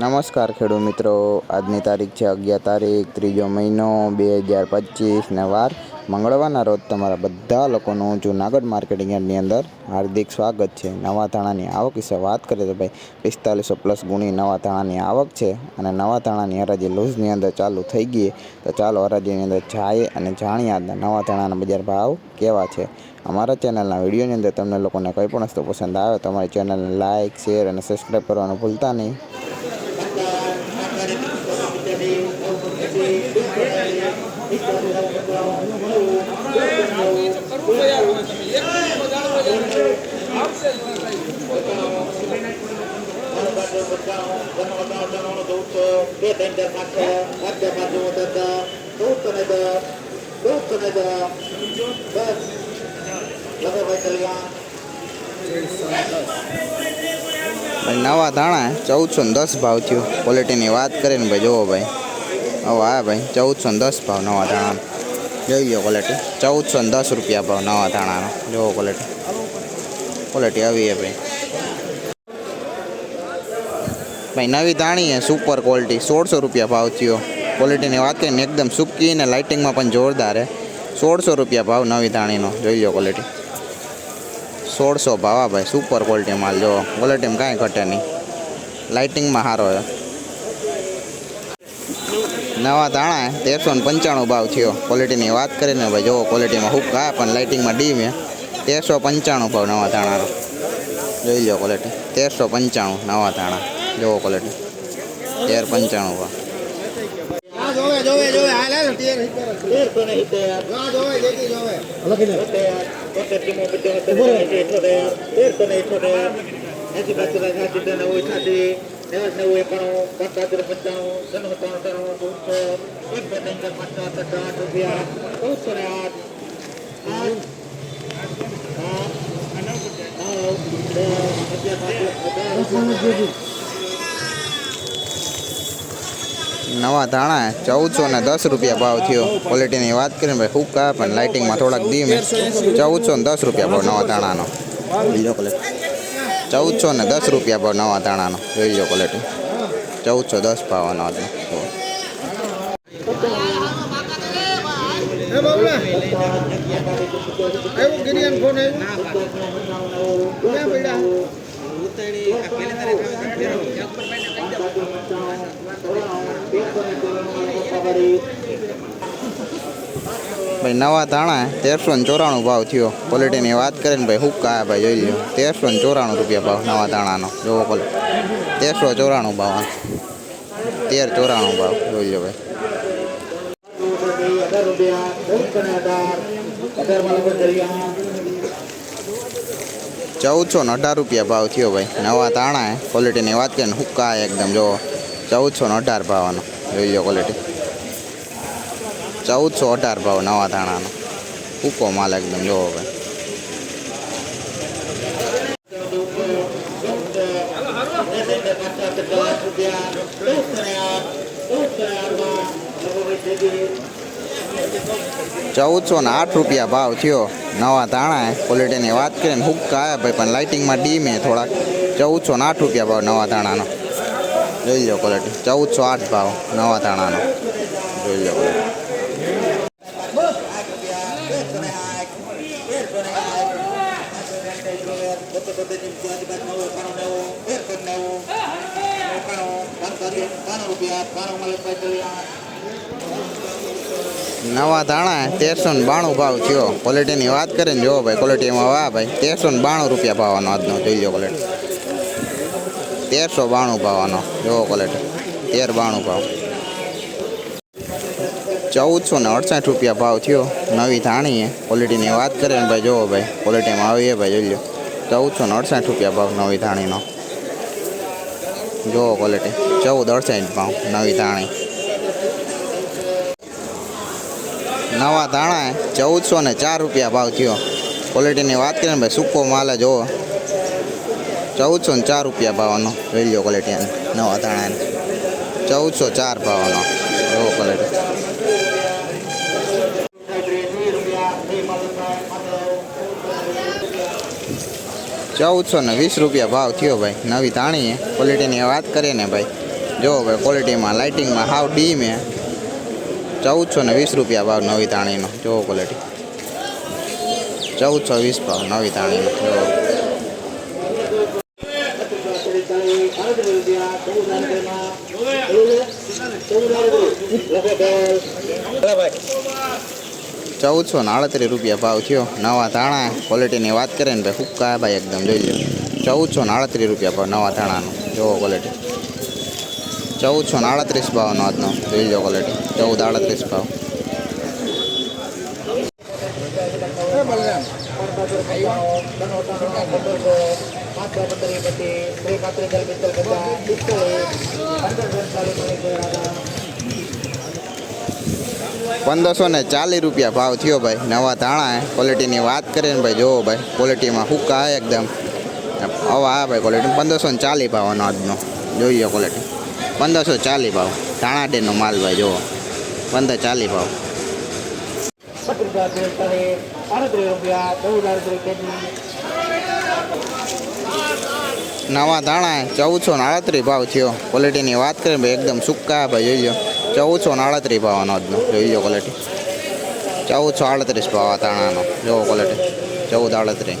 નમસ્કાર ખેડૂત મિત્રો આજની તારીખ છે અગિયાર તારીખ ત્રીજો મહિનો બે હજાર ને વાર મંગળવારના રોજ તમારા બધા લોકોનું જુનાગઢ માર્કેટિંગની અંદર હાર્દિક સ્વાગત છે નવા ધાણાની આવક વિશે વાત કરીએ તો ભાઈ પિસ્તાલીસો પ્લસ ગુણી નવા ધાણાની આવક છે અને નવા ધાણાની હરાજી લૂઝની અંદર ચાલુ થઈ ગઈ તો ચાલો હરાજીની અંદર જાય અને જાણીએ આજના નવા ધાણાના બજાર ભાવ કેવા છે અમારા ચેનલના વિડીયોની અંદર તમને લોકોને કંઈ પણ વસ્તુ પસંદ આવે તો અમારી ચેનલને લાઇક શેર અને સબસ્ક્રાઈબ કરવાનું ભૂલતા નહીં આ છે બસાઈ કોલમો સુલેનાઈટ કોલમો નંબર 250 250 250 250 250 અને લવયકલ્યાણ જે સામાન છે અને નવા દાણા 1410 ભાવ થયો કોલેટીની વાત કરે ને ભાઈ જોવો ભાઈ આવો આ ભાઈ 1410 ભાવ નવા દાણા લઈ લો કોલેટી 1410 રૂપિયા ભાવ નવા દાણાનો જોવો કોલેટી क्वालिटी है भाई भाई नवी दाणी है सुपर क्वालिटी सोल सौ रुपया भाव थो क्वालिटी बात करें एकदम सूकी ने लाइटिंग में जोरदार है सोल सौ रुपया भाव नवी दाणी जो लो क्वालिटी सोल सौ भाव भाई सुपर क्वालिटी माल जो क्वालिटी में कहीं घटे नहीं लाइटिंग में हारो है नवा दाणा है तेरसो पंचाणु भाव थो क्वॉलिटी बात करें भाई जो क्वालिटी में हूक आया लाइटिंग में डीम है તેરસો પંચાણું ભાવ નવા ધાણાનો જોઈ લો ક્વોલિટી તેરસો પંચાણું નવા ધાણા જોવો ક્વોલિટી તેર પંચાણું ભાવ નેવું એકાણું પંચાતેર રૂપિયા नवा दाणा 1410 रुपया भाव थयो क्वालिटी ની વાત કરી હું કા પણ લાઇટિંગ માં થોડાક ધીમે 1410 રૂપિયા પર નવ દાણાનો જો ક્વોલિટી 1410 રૂપિયા પર નવ દાણાનો જો ક્વોલિટી 1410 પાવાનો આજ એવું ગિરિયન ફોન હે ના પાડો બોલા પડ્યા ઉતારી આ પેલે તારે થાવે તીરો તો બાઈ નવા દાણા 1394 ભાવ થયો પોલિટી ની વાત કરે ભાઈ હુકાયા ભાઈ જોઈ લો 1394 રૂપિયા ભાવ નવા દાણા નો જોઓ બોલ 1394 ભાવ 1394 ભાવ જોઈ લો ભાઈ 220 રૂપિયા દંડ કરનારદાર ચૌદસો ને અઢાર રૂપિયા ભાવ થયો ભાઈ નવા તાણા હે ક્વોલિટીની વાત કરીએ ને હુક્કા એકદમ જો ચૌદસો ને અઢાર ભાવનો જોઈ લો ક્વોલિટી ચૌદસો અઢાર ભાવ નવા તાણાનો હુક્કો માલ એકદમ જોવો ભાઈ 1408 रुपया भाव थयो નવા દાણા क्वालिटी ની વાત કરી હું કાય ભાઈ પણ લાઇટિંગ માં ડીમે થોડા 1408 રૂપિયા ભાવ નવા દાણાનો જોઈ લો ક્વોલિટી 1408 ભાવ નવા દાણાનો જોઈ લો બસ આ રૂપિયા બે સમય આઈ બે સમય આઈ આ બે સમય આઈ બતો બતો ને ક્યાં દેવા પર નો દેઉ ઓપન નો 1400 12 રૂપિયા 12 માં લે પૈસે નવા ધાણા તેરસો ને બાણું ભાવ થયો ક્વોલિટીની વાત કરીને જોવો ભાઈ ક્વોલિટીમાં વાહ ભાઈ તેરસો ને બાણું રૂપિયા ભાવવાનો આજનો જોઈ લો ક્વોલિટી તેરસો બાણું ભાવવાનો જોવો ક્વોલિટી તેર બાણું ભાવ ચૌદસો ને અડસઠ રૂપિયા ભાવ થયો નવી ધાણીએ ક્વોલિટીની વાત ને ભાઈ જોવો ભાઈ ક્વોલિટીમાં આવીએ ભાઈ જોઈ લો ચૌદસો ને અડસઠ રૂપિયા ભાવ નવી ધાણીનો જોવો ક્વોલિટી ચૌદ અડસઠ ભાવ નવી ધાણી 9 दाणा है 1404 रुपया भाव थयो क्वालिटी ની વાત કરે ને ભાઈ સુક્કો માલ જો 1404 રૂપિયા ભાવનો વેલીઓ ક્વોલિટી 9 दाણા 1404 ભાવનો જો ક્વોલિટી 1320 રૂપિયા ભાવ થાય મતલબ 1420 રૂપિયા ભાવ થયો ભાઈ નવી દાણી ક્વોલિટી ની વાત કરે ને ભાઈ જો ક્વોલિટી માં લાઇટિંગ માં હાઉ ડી મે ચૌદસો ને વીસ રૂપિયા ભાવ નવી તાણીનો જોવો ક્વોલિટી ચૌદસો વીસ ભાવ નવી તાણીનો જોવો ચૌદસો ને આડત્રીસ રૂપિયા ભાવ થયો નવા ધાણા ક્વોલિટીની વાત કરીએ ને ભાઈ હુક્કા ભાઈ એકદમ જોઈ લો ચૌદસો ને આડત્રીસ રૂપિયા ભાવ નવા ધાણાનો જોવો ક્વોલિટી चौद छो नाड़ीस पाव ना रील चॉकलेट चौद आड़ीस भाव पंद्रह सौ ने चालीस रुपया भाव थो भाई नवा दाणा है क्वालिटी बात करें भाई जो भाई क्वालिटी में हुक्का है एकदम हवा भाई क्वालिटी पंदर सौ चालीस भाव आज ना जो क्वॉलिटी પંદરસો ચાલીસ ભાવ ધાણા ડેનો માલ ભાઈ જુઓ પંદર ચાલીસ ભાવ નવા ધાણા ચૌદસો ને આડત્રીસ ભાવ થયો ક્વોલિટીની વાત કરીએ ભાઈ એકદમ સુકા ભાઈ જોઈ લો ચૌદસો ને આડત્રીસ ભાવ અનાજનો જોઈ લો ક્વોલિટી ચૌદસો આડત્રીસ ભાવ આ ધાણાનો જોવો ક્વોલિટી ચૌદ આડત્રીસ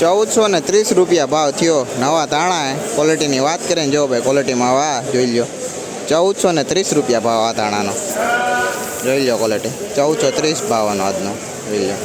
ચૌદસો ને ત્રીસ રૂપિયા ભાવ થયો નવા તાણા ક્વોલિટીની વાત કરીને જો ભાઈ ક્વોલિટીમાં વા જોઈ લો ચૌદસો ને ત્રીસ રૂપિયા ભાવ આ તાણાનો જોઈ લો ક્વોલિટી ચૌદસો ત્રીસ ભાવનો આજનો જોઈ લો